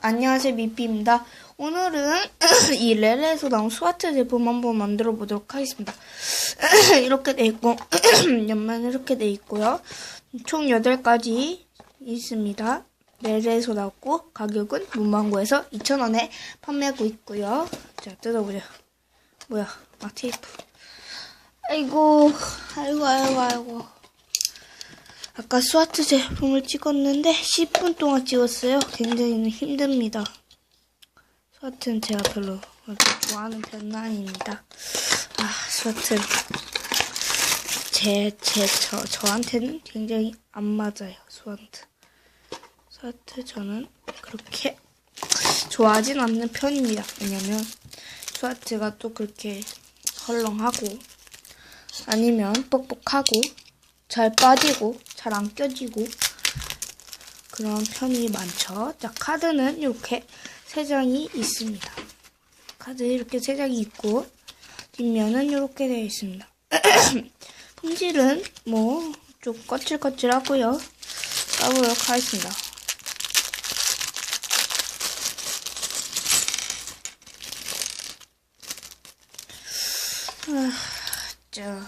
안녕하세요 미삐입니다. 오늘은 이 렐레에서 나온 스와트 제품 한번 만들어 보도록 하겠습니다. 이렇게 돼 있고 옆면 이렇게 돼 있고요. 총 8가지 있습니다. 렐레에서 나왔고 가격은 문방구에서 2,000원에 판매하고 있고요. 자 뜯어보자. 뭐야 아 테이프. 아이고 아이고 아이고 아이고. 아까 스와트 제품을 찍었는데 10분 동안 찍었어요. 굉장히 힘듭니다. 스와트는 제가 별로 좋아하는 편은 아닙니다. 아, 스와트 제, 제, 저, 저한테는 굉장히 안 맞아요. 스와트. 스와트 저는 그렇게 좋아하진 않는 편입니다. 왜냐면 스와트가 또 그렇게 헐렁하고 아니면 뻑뻑하고 잘 빠지고 잘 안 껴지고 그런 편이 많죠. 자, 카드는 이렇게 세 장이 있습니다. 카드 이렇게 세 장이 있고 뒷면은 이렇게 되어 있습니다. 품질은 뭐 좀 거칠거칠하고요. 까보도록 하겠습니다. 아, 자,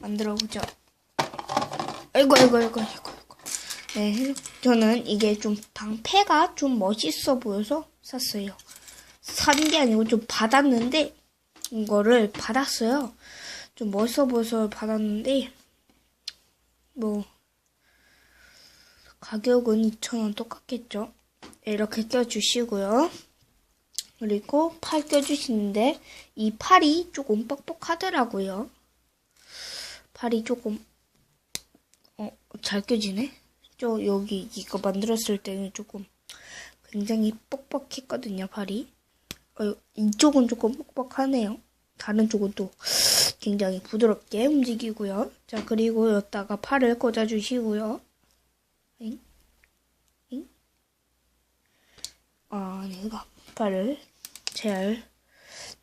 만들어 보죠. 아이고, 아이고, 아이고, 아이고, 아이고. 네, 저는 이게 좀 방패가 좀 멋있어 보여서 샀어요. 산 게 아니고 좀 받았는데, 이거를 받았어요. 좀 멋있어 보여서 받았는데, 뭐, 가격은 2,000원 똑같겠죠? 네, 이렇게 껴주시고요. 그리고 팔 껴주시는데, 이 팔이 조금 뻑뻑하더라고요. 팔이 조금 어, 잘 껴지네? 저 여기 이거 만들었을 때는 조금 굉장히 뻑뻑했거든요, 팔이. 어, 이쪽은 조금 뻑뻑하네요. 다른 쪽은 또 굉장히 부드럽게 움직이고요. 자, 그리고 여기다가 팔을 꽂아주시고요. 잉? 잉? 아, 내가 팔을 잘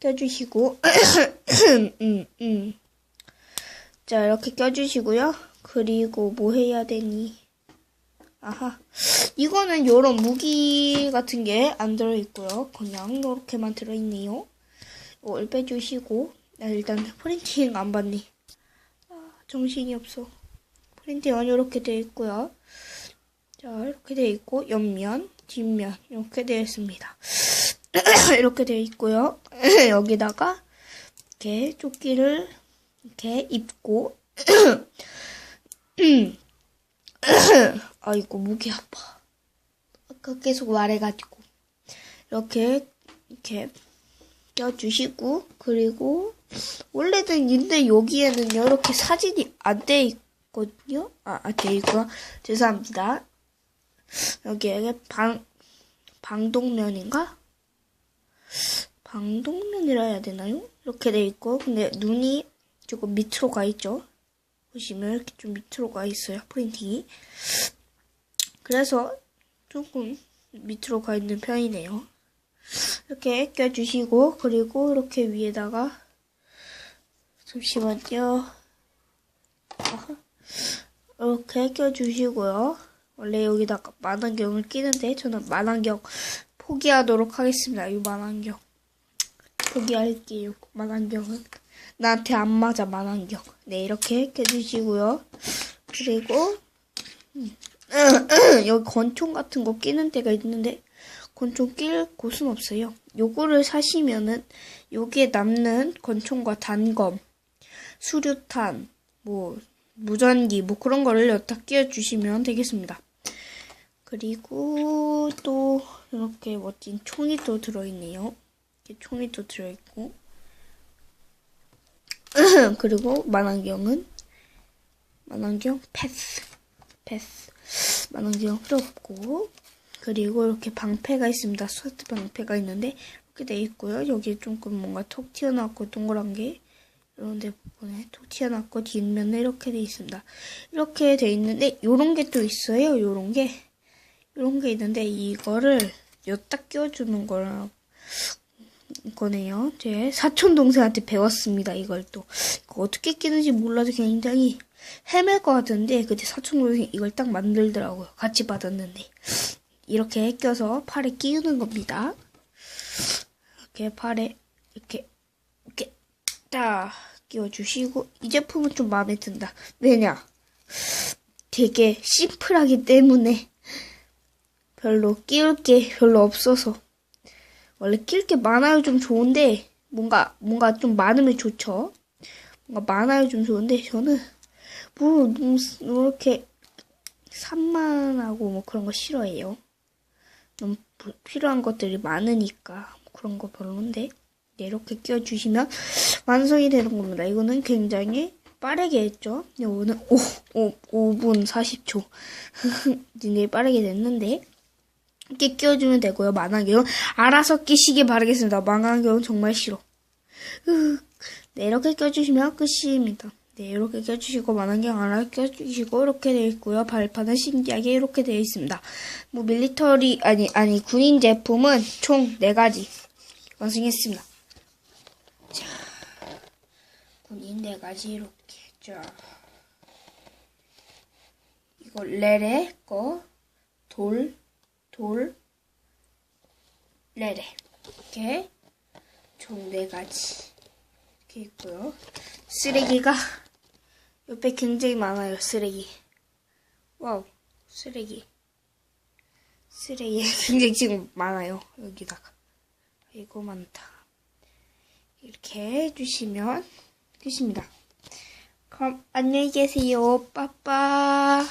껴주시고, 음, 음. 자, 이렇게 껴주시고요. 그리고 뭐 해야 되니? 아하. 이거는 요런 무기 같은 게 안 들어있고요. 그냥 이렇게만 들어있네요. 이걸 빼주시고. 나 일단 프린팅 안 봤니? 아, 정신이 없어. 프린팅은 이렇게 되어 있고요. 자, 이렇게 되어 있고, 옆면, 뒷면, 이렇게 되어 있습니다. 이렇게 되어 있고요. 여기다가, 이렇게 조끼를 이렇게 입고, 아이고 목이 아파. 아까 계속 말해가지고 이렇게 이렇게 껴주시고 그리고 원래는 근데 여기에는 이렇게 사진이 안 돼 있거든요. 아돼 있고 죄송합니다. 여기에 방 방독면인가? 방독면이라 해야 되나요? 이렇게 돼 있고 근데 눈이 조금 밑으로 가 있죠. 보시면 이렇게 좀 밑으로 가 있어요. 프린팅이. 그래서 조금 밑으로 가 있는 편이네요. 이렇게 껴주시고 그리고 이렇게 위에다가 잠시만요. 이렇게 껴주시고요. 원래 여기다가 만안경을 끼는데 저는 만안경 포기하도록 하겠습니다. 이 만안경 포기할게요. 만안경은. 나한테 안 맞아 만안경. 네 이렇게 껴주시고요. 그리고 음, 여기 권총 같은 거 끼는 데가 있는데 권총 낄 곳은 없어요. 요거를 사시면은 여기에 남는 권총과 단검, 수류탄, 뭐 무전기 뭐 그런 거를 여기다 끼워주시면 되겠습니다. 그리고 또 이렇게 멋진 총이 또 들어있네요. 이렇게 총이 또 들어있고 그리고 만안경은 만안경 패스 패스 만안경 필요 없고 그리고 이렇게 방패가 있습니다. 스와트 방패가 있는데 이렇게 돼 있고요. 여기 조금 뭔가 톡 튀어나왔고 동그란 게 이런 데 부분에 톡 튀어나왔고 뒷면에 이렇게 돼 있습니다. 이렇게 돼 있는데 요런 게 또 있어요. 요런 게 요런 게 있는데 이거를 여기다 끼워주는 거랑 거네요. 제 사촌 동생한테 배웠습니다. 이걸 또 이거 어떻게 끼는지 몰라도 굉장히 헤맬 것 같은데 그때 사촌 동생이 이걸 딱 만들더라고요. 같이 받았는데 이렇게 껴서 팔에 끼우는 겁니다. 이렇게 팔에 이렇게 이렇게 딱 끼워주시고 이 제품은 좀 마음에 든다. 왜냐? 되게 심플하기 때문에 별로 끼울 게 별로 없어서 원래 끼울 게 많아요 좀 좋은데 뭔가 뭔가 좀 많으면 좋죠. 뭔가 많아요 좀 좋은데 저는 뭐 너무 이렇게 산만하고 뭐 그런 거 싫어해요. 너무 부- 필요한 것들이 많으니까 그런 거 별론데 네, 이렇게 끼워주시면 완성이 되는 겁니다. 이거는 굉장히 빠르게 했죠. 이거는 5, 5, 5분 40초. 굉장히 빠르게 됐는데 이렇게 끼워주면 되고요. 망원경 알아서 끼시기 바라겠습니다. 망원경 정말 싫어. 으, 네, 이렇게 껴주시면 끝입니다. 네, 이렇게 껴주시고, 만원경 하나 껴주시고, 이렇게 되어 있고요. 발판은 신기하게 이렇게 되어 있습니다. 뭐, 밀리터리, 아니, 아니, 군인 제품은 총 4가지 완성했습니다. 자, 군인 4가지 이렇게, 자. 이거 레레 거, 돌, 돌, 레레. 이렇게 총 4가지. 이렇게 있고요. 쓰레기가 옆에 굉장히 많아요. 쓰레기. 와우. 쓰레기. 쓰레기 굉장히 지금 많아요. 여기다가. 이거 많다. 이렇게 해주시면 끝입니다. 그럼 안녕히 계세요. 빠빠.